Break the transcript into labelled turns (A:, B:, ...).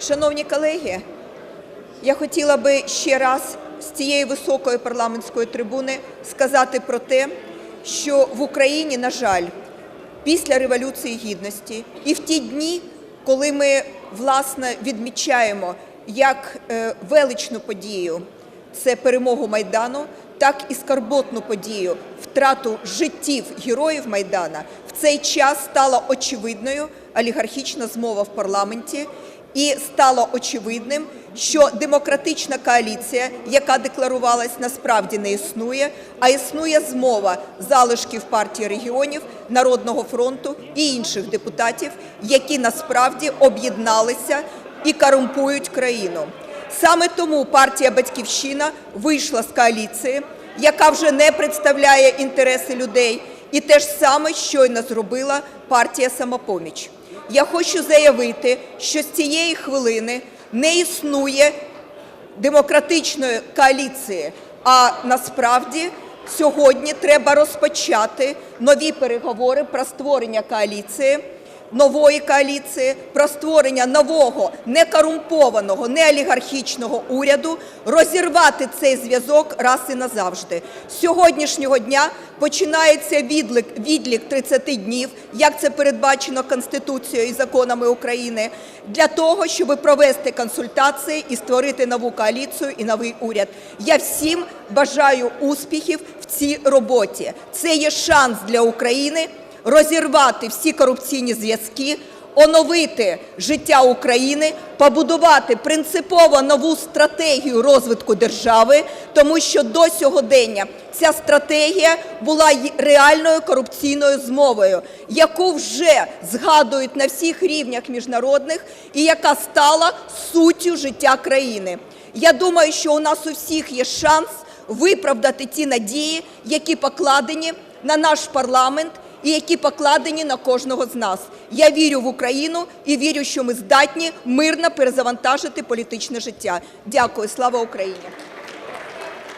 A: Шановні колеги, я хотіла би ще раз з цієї високої парламентської трибуни сказати про те, що в Україні, на жаль, після Революції Гідності і в ті дні, коли ми власне відмічаємо як е, величну подію це перемогу Майдану, так і скарботну подію втрату життів героїв Майдана, в цей час стала очевидною олігархічна змова в парламенті. І стало очевидним, що демократична коаліція, яка декларувалась, насправді не існує, а існує змова залишків партії регіонів, Народного фронту і інших депутатів, які насправді об'єдналися і корумпують країну. Саме тому партія Батьківщина вийшла з коаліції, яка вже не представляє інтереси людей, і те ж саме щойно зробила партія Самопоміч. Я хочу заявити, що з цієї хвилини не існує демократичної коаліції, а насправді сьогодні треба розпочати нові переговори про створення коаліції, нової коаліції, про створення нового некорумпованого, неолігархічного уряду, розірвати цей зв'язок раз і назавжди. З сьогоднішнього дня починається відлік, відлік 30 днів, як це передбачено Конституцією і законами України, для того, щоб провести консультації і створити нову коаліцію і новий уряд. Я всім бажаю успіхів в цій роботі. Це є шанс для України розірвати всі корупційні зв'язки, оновити життя України, побудувати принципово нову стратегію розвитку держави, тому що до сьогодення ця стратегія була реальною корупційною змовою, яку вже згадують на всіх рівнях міжнародних і яка стала суттю життя країни. Я думаю, що у нас у всіх є шанс виправдати ті надії, які покладені на наш парламент і які покладені на кожного з нас. Я вірю в Україну і вірю, що ми здатні мирно перезавантажити політичне життя. Дякую, слава Україні!